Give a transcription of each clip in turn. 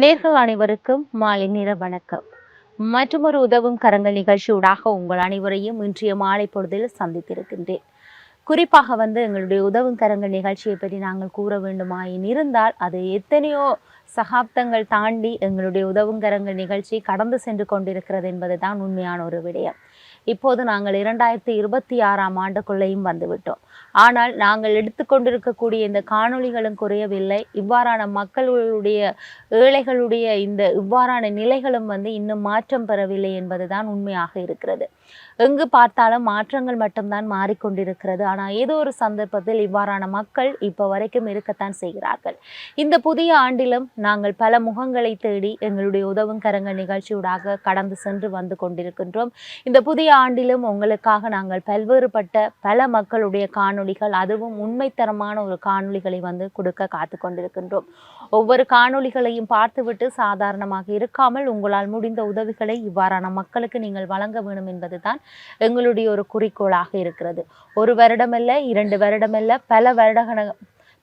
நேர்கள் அனைவருக்கும் மாலை நேர வணக்கம். மற்றொரு உதவும் கரங்கள் நிகழ்ச்சியூடாக உங்கள் அனைவரையும் இன்றைய மாலை பொழுதில் சந்தித்திருக்கின்றேன். குறிப்பாக வந்து எங்களுடைய உதவும் கரங்கள் நிகழ்ச்சியை பற்றி நாங்கள் கூற வேண்டுமாயின் இருந்தால் அது எத்தனையோ சகாப்தங்கள் தாண்டி எங்களுடைய உதவும் கரங்கள் நிகழ்ச்சி கடந்து சென்று கொண்டிருக்கிறது என்பது தான் உண்மையான ஒரு விடயம். இப்போது நாங்கள் இரண்டாயிரத்தி இருபத்தி ஆறாம் ஆண்டுக்குள்ளேயும் வந்துவிட்டோம். ஆனால் நாங்கள் எடுத்துக்கொண்டிருக்கக்கூடிய இந்த காணொளிகளும் குறையவில்லை. இவ்வாறான மக்களுடைய ஏழைகளுடைய இந்த இவ்வாறான நிலைகளும் வந்து இன்னும் மாற்றம் பெறவில்லை என்பதுதான் உண்மையாக இருக்கிறது. எங்கு பார்த்தாலும் மாற்றங்கள் மட்டும்தான் மாறிக்கொண்டிருக்கிறது. ஆனால் ஏதோ ஒரு சந்தர்ப்பத்தில் இவ்வாறான மக்கள் இப்போ வரைக்கும் இருக்கத்தான் செய்கிறார்கள். இந்த புதிய ஆண்டிலும் நாங்கள் பல முகங்களை தேடி எங்களுடைய உதவும் கரங்கள் நிகழ்ச்சியூடாக கடந்து சென்று வந்து கொண்டிருக்கின்றோம். இந்த புதிய ஆண்டிலும் உங்களுக்காக நாங்கள் பல்வேறுபட்ட பல மக்களுடைய காணொளிகள் அதுவும் உண்மைத்தரமான ஒரு காணொளிகளை வந்து கொடுக்க காத்து கொண்டிருக்கின்றோம் ஒவ்வொரு காணொளிகளையும் பார்த்துவிட்டு சாதாரணமாக இருக்காமல் உங்களால் முடிந்த உதவிகளை இவ்வாறான மக்களுக்கு நீங்கள் வழங்க வேண்டும் என்பதுதான் எங்களுடைய ஒரு குறிக்கோளாக இருக்கிறது. ஒரு வருடமல்ல இரண்டு வருடமல்ல பல வருடகண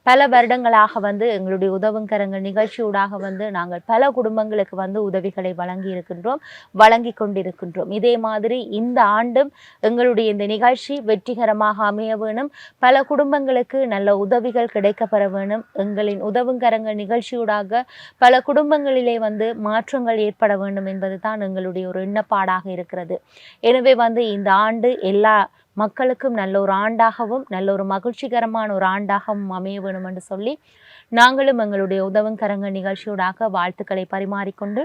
பல வருடங்களாக வந்து எங்களுடைய உதவுங்கரங்கள் நிகழ்ச்சியூடாக வந்து நாங்கள் பல குடும்பங்களுக்கு வந்து உதவிகளை வழங்கி இருக்கின்றோம் வழங்கி கொண்டிருக்கின்றோம். இதே மாதிரி இந்த ஆண்டும் எங்களுடைய இந்த நிகழ்ச்சி வெற்றிகரமாக அமைய வேணும். பல குடும்பங்களுக்கு நல்ல உதவிகள் கிடைக்கப்பெற வேணும். எங்களின் உதவுங்கரங்கள் நிகழ்ச்சியூடாக பல குடும்பங்களிலே வந்து மாற்றங்கள் ஏற்பட வேண்டும் என்பது தான் எங்களுடைய ஒரு எண்ணப்பாடாக இருக்கிறது. எனவே வந்து இந்த ஆண்டு எல்லா மக்களுக்கும் நல்ல ஒரு ஆண்டாகவும் நல்ல ஒரு மகிழ்ச்சிகரமான ஒரு ஆண்டாகவும் அமைய வேணும் என்று சொல்லி நாங்களும் எங்களுடைய உதவுங்கரங்க நிகழ்ச்சியோடாக வாழ்த்துக்களை பரிமாறிக்கொண்டு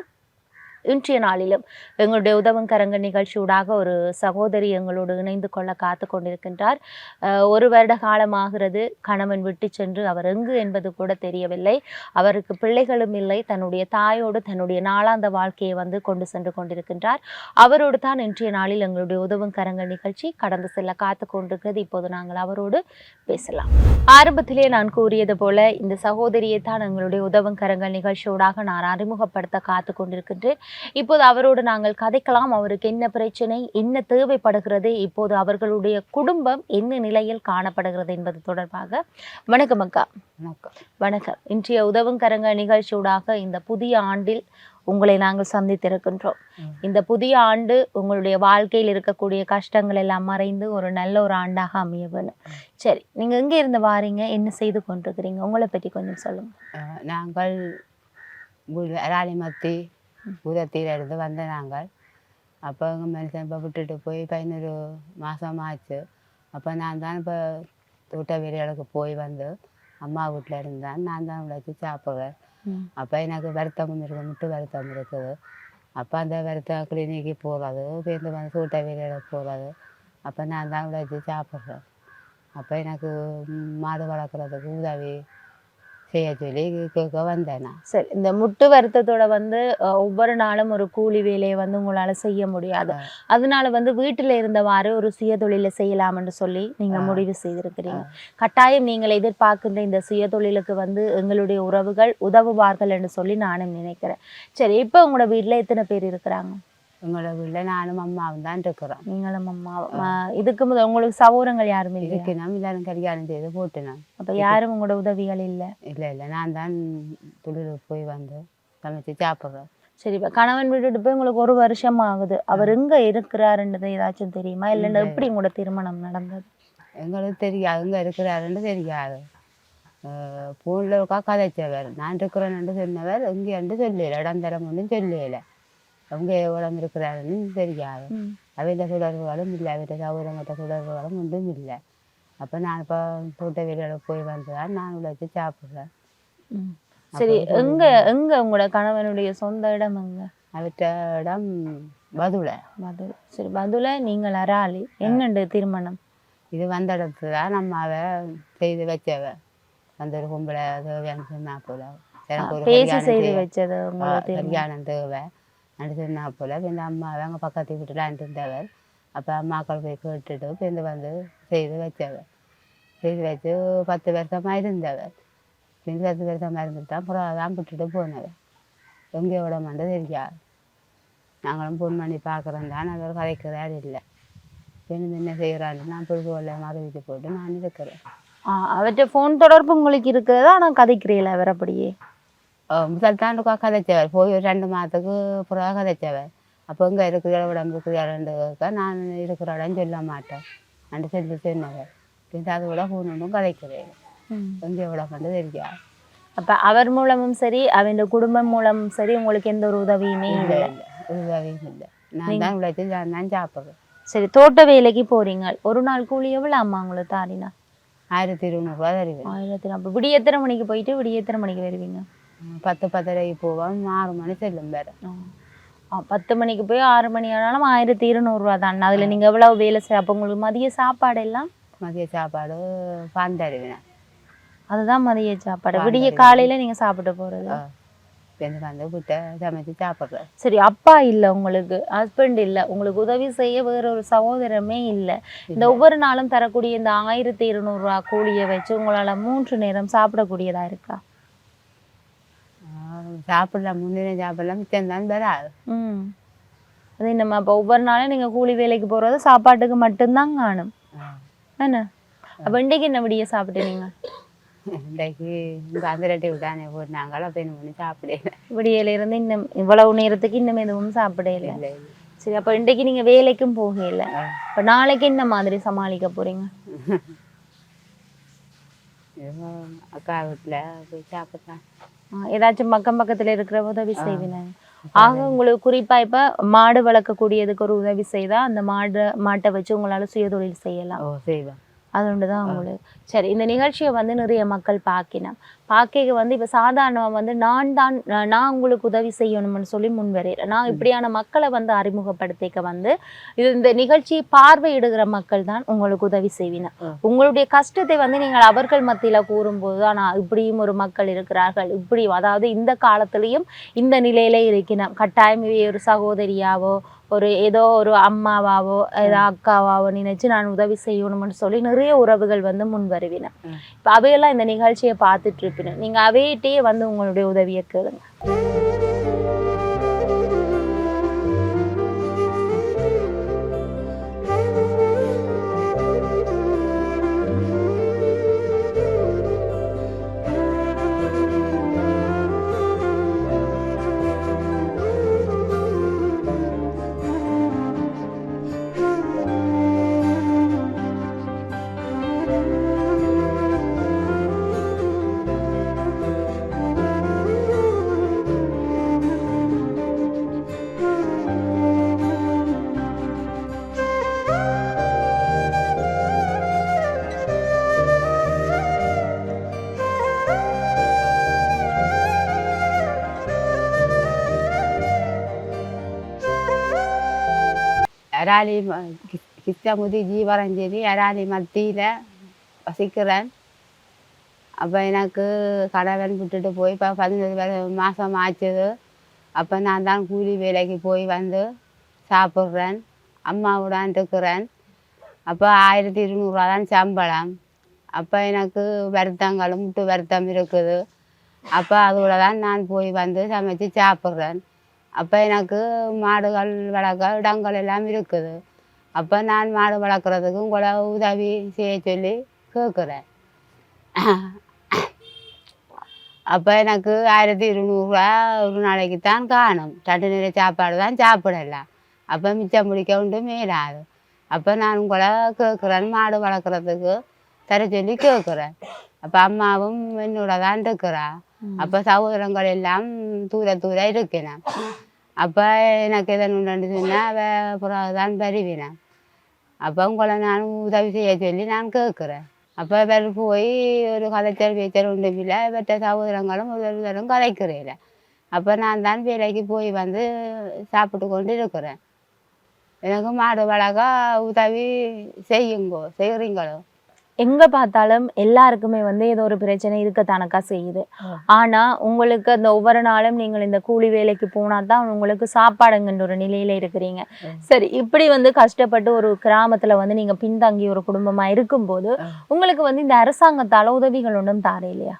இன்றைய நாளிலும் எங்களுடைய உதவுங்கரங்க நிகழ்ச்சியூடாக ஒரு சகோதரி எங்களோடு இணைந்து கொள்ள காத்து கொண்டிருக்கின்றார். ஒரு வருட காலமாகிறது. கணவன் விட்டு சென்று அவர் எங்கு என்பது கூட தெரியவில்லை. அவருக்கு பிள்ளைகளும் இல்லை. தன்னுடைய தாயோடு தன்னுடைய நாளாந்த வாழ்க்கையை வந்து கொண்டு சென்று கொண்டிருக்கின்றார். அவரோடு தான் இன்றைய நாளில் எங்களுடைய உதவும் கரங்கள் நிகழ்ச்சி கடந்து செல்ல காத்து கொண்டிருக்கிறது. இப்போது நாங்கள் அவரோடு பேசலாம். ஆரம்பத்திலே நான் கூறியது போல இந்த சகோதரியை தான் எங்களுடைய உதவும் கரங்கள் நிகழ்ச்சியோடாக நான் அறிமுகப்படுத்த காத்து கொண்டிருக்கின்றேன். இப்போது அவரோடு நாங்கள் கதைக்கலாம். அவருக்கு என்ன பிரச்சனை என்ன தேவைப்படுகிறது இப்போது அவர்களுடைய குடும்பம் என்ன நிலையில் காணப்படுகிறது என்பது தொடர்பாக வணக்கம் அக்கா. வணக்கம். வணக்கம். இன்றைய உதவும் கரங்க நிகழ்ச்சியூடாக இந்த புதிய ஆண்டில் உங்களை நாங்கள் சந்தித்திருக்கின்றோம். இந்த புதிய ஆண்டு உங்களுடைய வாழ்க்கையில் இருக்கக்கூடிய கஷ்டங்கள் எல்லாம் மறைந்து ஒரு நல்ல ஒரு ஆண்டாக அமைய வேணும் சரி நீங்க எங்க இருந்து வாரீங்க? என்ன செய்து கொண்டிருக்கிறீங்க? உங்களை பற்றி கொஞ்சம் சொல்லுங்க. நாங்கள் ராணிமத்தி இருந்து வந்த நாங்கள். அப்போ எங்கள் மனுஷன் இப்போ விட்டுட்டு போய் பதினொரு மாதம் ஆச்சு. அப்போ நான் தான் இப்போ தோட்ட வேலைகளுக்கு போய் வந்து அம்மா வீட்டில் இருந்தேன். நான் தான் உழைச்சி சாப்பிட்றேன். அப்போ எனக்கு வருத்தமும் இருக்குது முட்டு வருத்தம் இருக்குது. அப்போ அந்த வருத்தம் கிளினிக்கு போகிறது பேருந்து வந்து தோட்ட வேலைகளுக்கு போகிறது அப்போ நான் தான் உழைச்சி சாப்பிட்றேன் அப்போ எனக்கு மாடு வளர்க்குறதுக்கு உதவி செய்ய சொல்லி கேட்க வந்தேன். நான் சரி இந்த முட்டு வருத்தத்தோட வந்து ஒவ்வொரு நாளும் ஒரு கூலி வேலையை வந்து உங்களால செய்ய முடியாது. அதனால வந்து வீட்டுல இருந்தவாறு ஒரு சுய தொழிலை செய்யலாம்னு சொல்லி நீங்க. முடிவு செய்திருக்கிறீங்க. கட்டாயம் நீங்கள் எதிர்பார்க்கின்ற இந்த சுய தொழிலுக்கு வந்து எங்களுடைய உறவுகள் உதவுவார்கள் என்று சொல்லி நானும் நினைக்கிறேன். சரி இப்போ உங்களோட வீட்ல எத்தனை பேர் இருக்கிறாங்க? எங்களோட வீட்டில் நானும் அம்மாவும் தான் இருக்கிறோம் நீங்களும் அம்மாவும் ஆ, இதுக்கு முதல் உங்களுக்கு சகோதரங்கள் யாரும் இல்லை இதுக்கு நம்ம எல்லாரும் கல்யாணம் செய்து போட்டுனோம் அப்ப யாரும் உங்களோட உதவிகள் இல்லை இல்லை இல்லை நான் தான் தொழிலுக்கு போய் வந்து சமைச்சு சாப்பிட்றேன் சரி இப்ப கணவன் விட்டுட்டு போய் உங்களுக்கு ஒரு வருஷம் ஆகுது அவர் எங்க இருக்கிறாருன்றது ஏதாச்சும் தெரியுமா இல்லைன்னா இல்லை. எப்படி உங்களோட திருமணம் நடந்தது எங்களுக்கு தெரியாது எங்கே இருக்கிறாருன்னு தெரியாது ஃபோனில் இருக்கா கதைச்சவர் நான் இருக்கிறேன்னு சொன்னவர் எங்கேன்னு சொல்லல இடம் தரம் ஒன்றும் சொல்லல எங்கே உடம்பு இருக்கிறாருன்னு தெரியாது. ம். அவட்ட தொடர்புகளும் இல்லை. அவட்ட சௌகரங்கிட்ட தொடர்புகளும் ஒன்றும் இல்லை. அப்போ நான் இப்போ தோட்ட வேலையில் போய் வந்ததான் நான் உழைச்சி சாப்பிட்றேன். சரி எங்க எங்க உங்களோட கணவனுடைய சொந்த இடம் எங்க? அவற்ற இடம் பதுளை. பதுல சரி பதுல நீங்கள் அராளி என்னண்டு திருமணம்? இது வந்த இடத்துல நம்ம அவ செய்து வச்சவ. அந்த ஒரு கும்பலை தேவைன்னு சொன்னா போல பேசி செய்து வச்சது கல்யாணம் தேவை. அப்படி சொன்னா போல பின்ன அம்மா அவங்க பக்கத்து வீட்டில் இருந்தவர் அப்போ அம்மாக்கள் போய் கேட்டுட்டு பின்ன வந்து செய்து வச்சவர். செய்து வச்சு பத்து வருஷமாக இருந்தவர். பின் பத்து வருஷமாக இருந்துட்டு தான் அப்புறம் தான் விட்டுட்டு போனவர். எங்கே விட மாட்டது தெரியாது. நாங்களும் ஃபோன் பண்ணி பார்க்குறோம் தான். அவர் கதைக்கிறார் இல்லை. பெண் என்ன செய்கிறான்னு நான் பொழுதுகொள்ள மறுவிட்டு போட்டு நான் இருக்கிறேன். ஆ, ஃபோன் தொடர்பு உங்களுக்கு இருக்கிறதா? ஆனா கதைக்கிறீங்களா அவர் அப்படியே. இருக்கா கதைச்சவர் போய் ஒரு ரெண்டு மாதத்துக்கு பிறகு கதைச்சவர் அப்போ இங்கே இருக்கிற உடம்பு இருக்கிற நான் இருக்கிற இடம் சொல்ல மாட்டேன் அண்டு சொல்லி சொன்னவர் அதை விட ஒன்றும் கதைக்கிறேன் எங்கே விட கண்டு தெரியாது அப்ப அவர் மூலமும் சரி அவன் குடும்பம் மூலமும் சரி உங்களுக்கு எந்த ஒரு உதவியுமே இல்லை இல்லை உதவியும் இல்லை நான் தான் உழைச்சி நான் தான் சாப்பிட்றேன் சரி தோட்ட வேலைக்கு போறீங்க ஒரு நாள் கூலி எவ்வளவு அம்மா உங்களுக்கு தாரினா ஆயிரத்தி இருநூறுவா தருவேன் ஆயிரத்தி அப்ப விடிய எத்தனை மணிக்கு போயிட்டு விடிய எத்தனை மணிக்கு வருவீங்க பத்து பத்தரைக்கு போவேன். ஆறு மணி செல்லும் வேறு பத்து மணிக்கு போய் ஆறு மணி ஆனாலும் ஆயிரத்தி இருநூறுவா தான். அதுல நீங்க எவ்வளவு வேலை செய்ய அப்ப உங்களுக்கு மதிய சாப்பாடு எல்லாம்? மதிய சாப்பாடு பான் தருவேன். அதுதான் மதிய சாப்பாடு. விடிய காலையில நீங்க சாப்பிட்டு சாப்பிட்றேன். சரி அப்பா இல்ல உங்களுக்கு. ஹஸ்பண்ட் இல்ல. உங்களுக்கு உதவி செய்ய வேற ஒரு சகோதரமே இல்ல. இந்த ஒவ்வொரு நாளும் தரக்கூடிய இந்த ஆயிரத்தி இருநூறு ரூபா கூலியை வச்சு உங்களால மூன்று நேரம் சாப்பிடக்கூடியதா இருக்கா? சாப்பிடலாம் முன்னின சாப்பிடலாம் மிச்சம் தான் வராது அது நம்ம அப்போ ஒவ்வொரு நாளும் நீங்க கூலி வேலைக்கு போறது சாப்பாட்டுக்கு மட்டும்தான் காணும். என்ன? அப்ப இன்றைக்கு என்ன விடிய சாப்பிட்டு நீங்க? இன்றைக்கு இங்கே அந்த ரெட்டி விட்டானே போட்டாங்களோ அப்போ என்ன பண்ணி சாப்பிடல. விடியல இருந்து இன்னும் இவ்வளவு நேரத்துக்கு இன்னும் எதுவும் சாப்பிடல. சரி அப்ப இன்றைக்கு நீங்க வேலைக்கும் போகல. ஆ. அப்ப நாளைக்கு என்ன மாதிரி சமாளிக்க போறீங்க? ஏதோ அக்கா வீட்டில் போய் சாப்பிட்றேன் ஏதாச்சும் பக்கம் பக்கத்துல இருக்கிற உதவி செய்வின. ஆக உங்களுக்கு குறிப்பா இப்ப மாடு வளர்க்கக்கூடியதுக்கு ஒரு உதவி செய்தா அந்த மாடு மாட்டை வச்சு உங்களால சுயதொழில் செய்யலாம். செய்வேன். அது ஒன்றுதான் உங்களுக்கு சரி இந்த நிகழ்ச்சியை வந்து நிறைய மக்கள் பார்க்கினோம் பார்க்க வந்து இப்ப சாதாரணமா வந்து நான் தான் நான் உங்களுக்கு உதவி செய்யணும்னு சொல்லி முன்வரேன் நான் இப்படியான மக்களை வந்து அறிமுகப்படுத்திக்க வந்து இது இந்த நிகழ்ச்சியை பார்வையிடுகிற மக்கள் தான் உங்களுக்கு உதவி செய்வின. உங்களுடைய கஷ்டத்தை வந்து நீங்கள் அவர்கள் மத்தியில கூறும்போது தான் நான் இப்படியும் ஒரு மக்கள் இருக்கிறார்கள். இப்படி அதாவது இந்த காலத்திலையும் இந்த நிலையில இருக்கிறோம் கட்டாயம் ஒரு சகோதரியாவோ ஒரு ஏதோ ஒரு அம்மாவாவோ ஏதோ அக்காவாவோ நினைச்சு நான் உதவி செய்யணும்னு சொல்லி நிறைய உறவுகள் வந்து முன் வருவின. இப்ப அவையெல்லாம் இந்த நிகழ்ச்சியை பார்த்துட்டு இருப்பின நீங்க அவையிட்டே வந்து உங்களுடைய உதவியை கேளுங்க. அராலி கிருஷ்ணமுதி ஜீவரஞ்சலி அராலி மத்தியில் வசிக்கிறேன். அப்போ எனக்கு கணவன் விட்டுட்டு போய் இப்போ பதினஞ்சு மாதம் ஆச்சுது. அப்போ நான் தான் கூலி வேலைக்கு போய் வந்து சாப்பிட்றேன். அம்மாவுடன் இருக்கிறேன் அப்போ ஆயிரத்தி இருநூறுவா தான் சம்பளம். அப்போ எனக்கு வருத்தங்களும் முட்டு வருத்தம் இருக்குது. அப்போ அதோட தான் நான் போய் வந்து சமைச்சு சாப்பிட்றேன். அப்போ எனக்கு மாடுகள் வளர்க்க இடங்கள் எல்லாம் இருக்குது. அப்போ நான் மாடு வளர்க்குறதுக்கு உங்களை உதவி செய்ய சொல்லி கேட்குறேன் அப்போ எனக்கு ஆயிரத்தி இருநூறுவா ஒரு நாளைக்கு தான் காணும். ரெண்டு நேர சாப்பாடு தான் சாப்பிடலாம். அப்போ மிச்சம் பிடிக்க ஒன்றும் மேலாது. அப்போ நான் உங்களை கேட்குறேன் மாடு வளர்க்குறதுக்கு தர சொல்லி கேட்குறேன் அப்போ அம்மாவும் என்னோட தான் இருக்கிறா அப்போ சகோதரங்கள் எல்லாம் தூர தூர இருக்கணும். அப்போ எனக்கு எதனுண்டு சொன்னால் அவ பிறகு தான் வருவினேன் அப்போ உங்களை நான் உதவி செய்ய சொல்லி நான் கேட்குறேன் அப்போ இவர் போய் ஒரு கலைச்சல் பேச்சல் ஒன்றும் இல்லை. இவற்ற சகோதரங்களும் ஒரு தரம் கலைக்கிறேன். அப்போ நான் தான் வேலைக்கு போய் வந்து சாப்பிட்டு கொண்டு இருக்கிறேன். எனக்கு மாடு வளர்க்க உதவி செய்யுங்கோ செய்கிறீங்களோ எங்க பார்த்தாலும் எல்லாருக்குமே வந்து ஏதோ ஒரு பிரச்சனை இருக்கத்தானக்கா செய்யுது. ஆனா உங்களுக்கு அந்த ஒவ்வொரு நாளும் நீங்கள் இந்த கூலி வேலைக்கு போனா தான் உங்களுக்கு சாப்பாடுங்கன்ற ஒரு நிலையில இருக்கிறீங்க. சரி இப்படி வந்து கஷ்டப்பட்டு ஒரு கிராமத்துல வந்து நீங்க பின்தங்கி ஒரு குடும்பமா இருக்கும்போது. உங்களுக்கு வந்து இந்த அரசாங்கத்தால உதவிகள் ஒன்றும் தார இல்லையா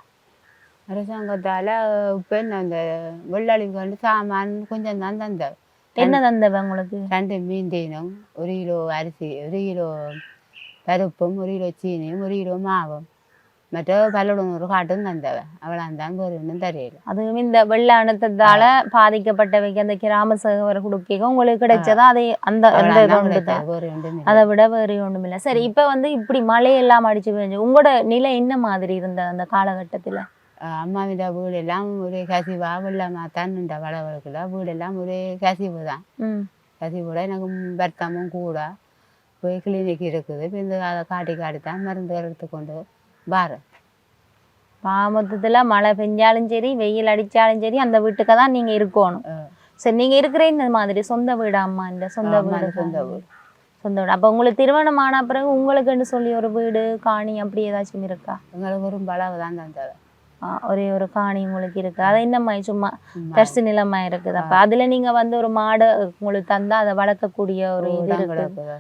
அரசாங்கத்தால் இப்போ அந்த வெள்ளாளிக்கு வந்து சாமான் கொஞ்சம் தான் தந்தேன் என்ன தந்தவ உங்களுக்கு ரெண்டு மீன் தீனும் ஒரு கிலோ அரிசி ஒரு கிலோ பருப்பும் ஒரு கிலோ சீனியும் ஒரு கிலோ மாவும் மற்ற பல்லடனூர் காட்டும் தந்தவ அவளாம் தான் வேறு ஒன்றும் தெரியல அதுவும் இந்த வெள்ள அழுத்தத்தால பாதிக்கப்பட்டவைக்கு அந்த கிராம சேவர் குடுக்கையும் உங்களுக்கு கிடைச்சதா அதை அந்த அந்த ஒன்றும். அதை விட வேறு ஒண்ணும் இல்ல சரி இப்ப வந்து இப்படி மழையெல்லாம் அடிச்சு பெஞ்சு உங்களோட நிலை என்ன மாதிரி இருந்த அந்த காலகட்டத்துல அம்மாவிட வீடு எல்லாம் ஒரே கசிவா வெள்ளமா இந்த வளவழுக்குல வீடு எல்லாம் ஒரே கசிவு தான் கசிவோட எனக்கு வருத்தமும் கூட போய் கிளினிக் இருக்குது இந்த அதை காட்டி காட்டி தான் மருந்து எடுத்துக்கொண்டு வாரேன் மொத்தத்துல மழை பெஞ்சாலும் சரி வெயில் அடிச்சாலும் சரி அந்த வீட்டுக்கு தான் நீங்க இருக்கணும். சரி நீங்க இருக்கிற இந்த மாதிரி. சொந்த வீடு அம்மா இந்த சொந்த வீடு சொந்த வீடு. சொந்த வீடு. அப்ப உங்களுக்கு திருமணம் ஆன பிறகு உங்களுக்குன்னு சொல்லி ஒரு வீடு காணி அப்படி ஏதாச்சும் இருக்கா? எங்களுக்கு ஒரு பலவு தான் தந்தவ ஆ, ஒரே ஒரு காணி உங்களுக்கு இருக்கு. அது என்னம்மா சும்மா தர்சு நிலமா இருக்குது. அப்ப அதுல நீங்க வந்து ஒரு மாடு உங்களுக்கு தந்தா அதை வளர்க்கக்கூடிய ஒரு இது தான் இருக்கு கிடக்குது.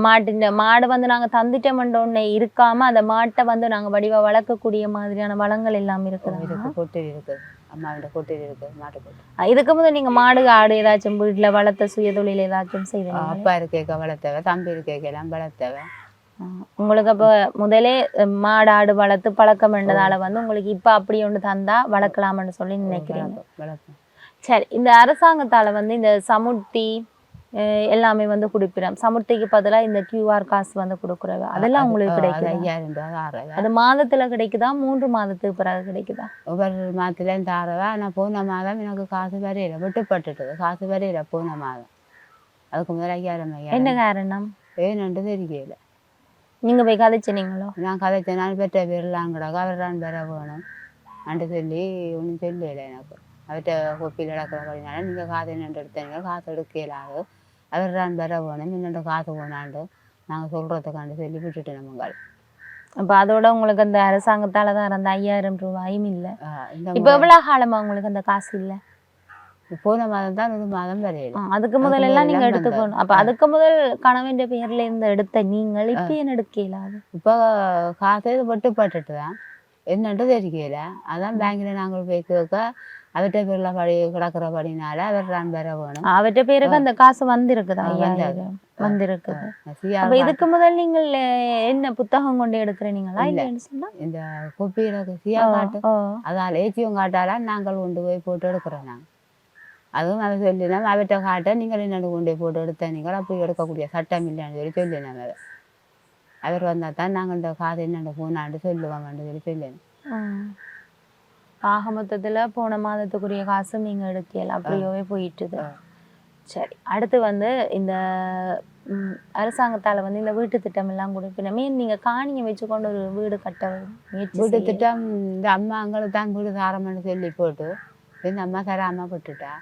மாட்டின் மாடு வந்து நாங்க தந்துட்டோம்னு இருக்காம அந்த மாட்டை வந்து நாங்க வடிவா வளர்க்கக்கூடிய மாதிரியான வளங்கள் எல்லாம் இருக்குது? இருக்கு கொட்டில் இருக்குது அம்மாவிட கொட்டில் இருக்குது மாட்டு கொட்டில் இதுக்கு முதல் நீங்க மாடு ஆடு ஏதாச்சும் வீட்டுல வளர்த்த சுய தொழில் ஏதாச்சும் செய்வீங்க அப்பா இருக்கேக்க வளர்த்தவ தம்பி இருக்கேக்க எல்லாம் வளர்த்தவ. உங்களுக்கு அப்ப முதலே மாடு ஆடு வளர்த்து பழக்கம் வேண்டதால வந்து உங்களுக்கு இப்ப அப்படி ஒன்று தந்தா வளர்க்கலாம்னு சொல்லி நினைக்கிறீங்க. சரி இந்த அரசாங்கத்தால வந்து இந்த அஹ், எல்லாமே வந்து கொடுப்பிடும். சமுர்த்திக்கு பதிலா இந்த கியூஆர் காசு வந்து கொடுக்குறவ அதெல்லாம் உங்களுக்கு கிடைக்குதா? ஐயாயிரம் ரூபாய் ஆறவ அது மாதத்துல கிடைக்குதா? மூன்று மாதத்துக்கு பிறகு கிடைக்குதா? ஒவ்வொரு மாதத்துலேயும் தாரவ ஆனால் போன மாதம் எனக்கு காசு வரையில விட்டுப்பட்டுட்டது காசு வரையில போன மாதம். அதுக்கு முதல்ல ஐயாயிரம் என்ன ஐயாயிரம் காரணம்? வேணுன்ட்டு தெரியல. நீங்க போய் கதைச்சினீங்களோ நான் கதைச்ச நாள் பெற்ற பேர்லாம் கிடக்கு அவர் தான் பெற வேணும். அண்டு சொல்லி ஒன்றும் சொல்லல எனக்கு. அவர்கிட்ட கொப்பியில் நடக்கிறபடினால நீங்கள் காசு என்னென்று எடுத்தீங்க காசு எடுக்கலாது. அவர் தான் பெற வேணும் என்னென்று காசு போனாண்டு நாங்கள் சொல்கிறதுக்காண்டு சொல்லி விட்டுட்டு நம்மங்கள். அப்ப அதோட உங்களுக்கு அந்த அரசாங்கத்தால தான் அந்த ஐயாயிரம் ரூபாயும் இல்ல. இப்ப எவ்வளவு காலமா உங்களுக்கு அந்த காசு இல்ல? போன மாதம் தான் ஒரு மாதம் வரையில. அதுக்கு முதல்ல எல்லாம் நீங்க எடுத்துக்கணும். அப்ப அதுக்கு முதல் கணவன் பேர்ல இருந்து எடுத்த நீங்கள் இப்ப என்ன எடுக்கலாது இப்போ காசு விட்டுப்பட்டுட்டு தான். என்னன்ட்டு தெரியல. அதான் பேங்கில் நாங்கள் போய் கேட்க அவர்கிட்ட பேரில் படி கிடக்கிறபடினால அவர் தான் பெற வேணும். அவற்ற பேருக்கு அந்த காசு வந்திருக்குதா? வந்திருக்குது. அப்ப இதுக்கு முதல் நீங்கள் என்ன புத்தகம் கொண்டு எடுக்கிறீங்களா இல்ல. இந்த குப்பியில் சியா காட்டு அதால் ஏச்சியும் காட்டால நாங்கள் கொண்டு போய் போட்டு எடுக்கிறோம் நாங்கள் அதுவும் அதை சொல்லினோம் அவர்கிட்ட காட்ட நீங்கள் என்னென்னு கொண்டு போய் போட்டு எடுத்த நீங்கள் அப்படி எடுக்கக்கூடிய சட்டம் இல்லைன்னு சொல்லி சொல்லினோம் அதை அவர் வந்தால் தான் நாங்கள் இந்த காது என்னென்ன போனான்னு சொல்லுவோம்னு சொல்லி சொல்லினோம். ஆக மொத்தத்துல போன மாதத்துக்குரிய காசு நீங்க எடுக்கல அப்படியே போயிட்டுது. சரி அடுத்து வந்து இந்த அரசாங்கத்தால வந்து இந்த வீட்டு திட்டம் எல்லாம் கொடுப்பினமே நீங்க காணியை வச்சுக்கொண்டு ஒரு வீடு கட்ட வீட்டு திட்டம் இந்த அம்மா எங்களுக்கு தான் வீடு தாரம்னு சொல்லி போட்டு இந்த அம்மா தராமல் விட்டுட்டா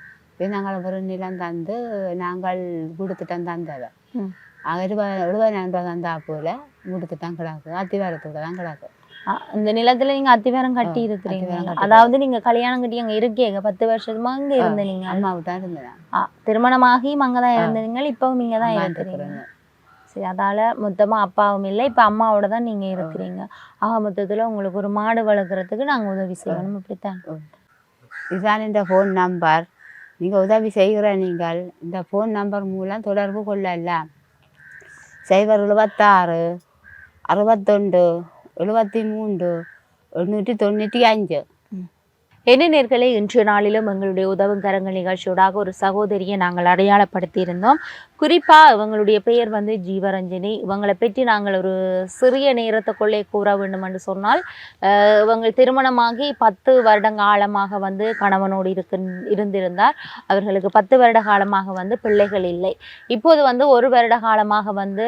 நாங்கள் ஒரு நிலம் தந்து நாங்கள் வீடு திட்டம் தந்தவ ம். அங்கே இருபது எழுபதாயிரம் ரூபாய் தந்தா போல வீடு திட்டம் கிடக்கு அத்திவாரத்தோட தான் கிடக்கு. ஆ, இந்த நிலத்துல நீங்க அத்திவாரம் கட்டி இருக்கிறீங்க அதாவது நீங்க கல்யாணம் கட்டி அங்க இருக்கீங்க. பத்து வருஷமா அங்க இருந்த நீங்க. அம்மா விட்டா இருந்தேன் ஆ, திருமணமாகியும் அங்கதான் இருந்தீங்க இப்பவும் இங்க தான் இருக்கிறீங்க. சரி அதால மொத்தமா அப்பாவும் இல்லை. இப்ப அம்மாவோட தான் நீங்க இருக்கிறீங்க. ஆக மொத்தத்துல உங்களுக்கு ஒரு மாடு வளர்க்குறதுக்கு நாங்க உதவி செய்யணும். இப்படித்தான் இதுதான் இந்த ஃபோன் நம்பர் நீங்கள் உதவி செய்கிற நீங்கள் இந்த ஃபோன் நம்பர் மூலம் தொடர்பு கொள்ளலாம். சைபர் எழுபத்தாறு அறுபத்தொண்டு எழுபத்தி மூன்று எண்ணூற்றி தொண்ணூற்றி அஞ்சு என்ன நேர்களை இன்றைய நாளிலும் எங்களுடைய உதவும் கரங்கள் நிகழ்ச்சியோடாக ஒரு சகோதரியை நாங்கள் அடையாளப்படுத்தியிருந்தோம். குறிப்பாக இவங்களுடைய பெயர் வந்து ஜீவரஞ்சனி. இவங்களை பற்றி நாங்கள் ஒரு சிறிய நேரத்துக்குள்ளே கூற வேண்டும் என்று சொன்னால் அஹ், இவங்க திருமணமாகி பத்து வருட காலமாக வந்து கணவனோடு இருக்கு இருந்திருந்தார். அவர்களுக்கு பத்து வருட காலமாக வந்து பிள்ளைகள் இல்லை. இப்போது வந்து ஒரு வருட காலமாக வந்து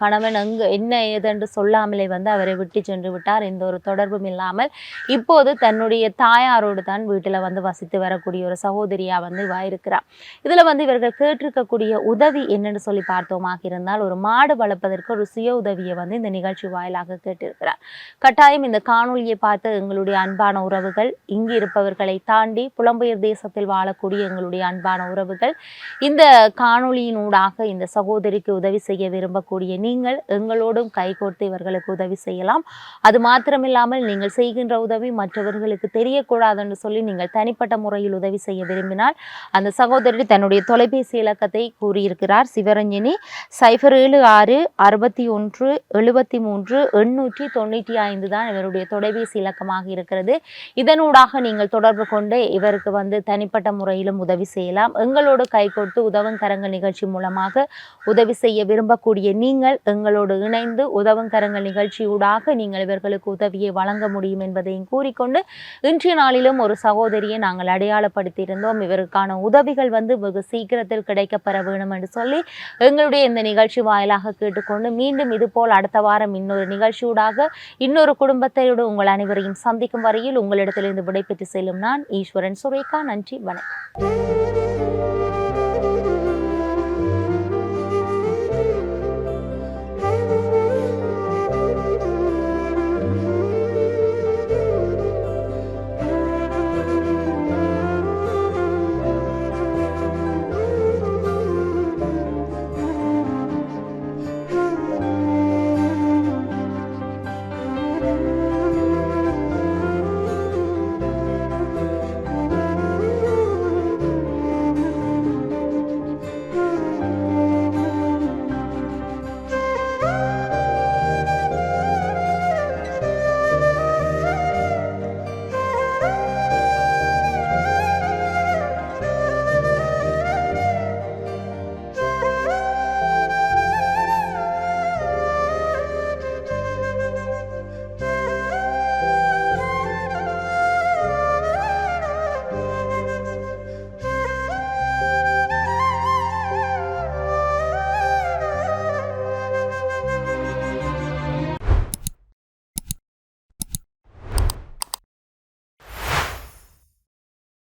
கணவன் அங்கு என்ன ஏதென்று சொல்லாமலே வந்து அவரை விட்டு சென்று விட்டார். எந்த ஒரு தொடர்பும் இல்லாமல் இப்போது தன்னுடைய தாயாரோடு தான் வீட்டில் வந்து வசித்து வரக்கூடிய ஒரு சகோதரியாக வந்து இவா இருக்கிறார் இதில் வந்து இவர்கள் கேட்டிருக்கக்கூடிய உதவி என்னென்னு சொல்லி பார்த்தோமாக இருந்தால் ஒரு மாடு வளர்ப்பதற்கு ஒரு சுய உதவியை வந்து இந்த நிகழ்ச்சி வாயிலாக கேட்டிருக்கிறார். கட்டாயம் இந்த காணொலியை பார்த்து எங்களுடைய அன்பான உறவுகள் இங்கு இருப்பவர்களை தாண்டி புலம்பெயர் தேசத்தில் வாழக்கூடிய எங்களுடைய அன்பான உறவுகள் இந்த காணொலியினூடாக இந்த சகோதரிக்கு உதவி செய்ய விரும்பக்கூடிய நீங்கள் எங்களோடும் கைகோர்த்து இவர்களுக்கு உதவி செய்யலாம். அது மாத்திரமில்லாமல் நீங்கள் செய்கின்ற உதவி மற்றவர்களுக்கு தெரியக்கூடாதுன்னு சொல்லி நீங்கள் தனிப்பட்ட முறையில் உதவி செய்ய விரும்பினால் அந்த சகோதரி தன்னுடைய தொலைபேசி இலக்கத்தை கூறியிருக்கிறார். வந்திருக்கின்றார் சிவரஞ்சனி சைபர் ஏழு ஆறு அறுபத்தி ஒன்று எழுபத்தி மூன்று எண்ணூற்றி தொண்ணூற்றி ஐந்து தான் இவருடைய தொலைபேசி இலக்கமாக இருக்கிறது. இதனூடாக நீங்கள் தொடர்பு கொண்டு இவருக்கு வந்து தனிப்பட்ட முறையிலும் உதவி செய்யலாம். எங்களோடு கைகோர்த்து உதவும் கரங்கள் நிகழ்ச்சி மூலமாக உதவி செய்ய விரும்பக்கூடிய நீங்கள் எங்களோடு இணைந்து உதவும் கரங்கள் நிகழ்ச்சியூடாக நீங்கள் இவர்களுக்கு உதவியை வழங்க முடியும் என்பதையும் கூறிக்கொண்டு இன்றைய நாளிலும் ஒரு சகோதரியை நாங்கள் அடையாளப்படுத்தியிருந்தோம். இவருக்கான உதவிகள் வந்து வெகு சீக்கிரத்தில் கிடைக்கப்பெற வேணும் என்று சொல்லி எங்களுடைய இந்த நிகழ்ச்சி வாயிலாக கேட்டுக்கொண்டு மீண்டும் இதுபோல் அடுத்த வாரம் இன்னொரு நிகழ்ச்சியூடாக இன்னொரு குடும்பத்தையோடு உங்கள் அனைவரையும் சந்திக்கும் வரையில் உங்களிடத்திலிருந்து விடைபெற்று செல்லும் நான் ஈஸ்வரன் சுரேகா. நன்றி வணக்கம்.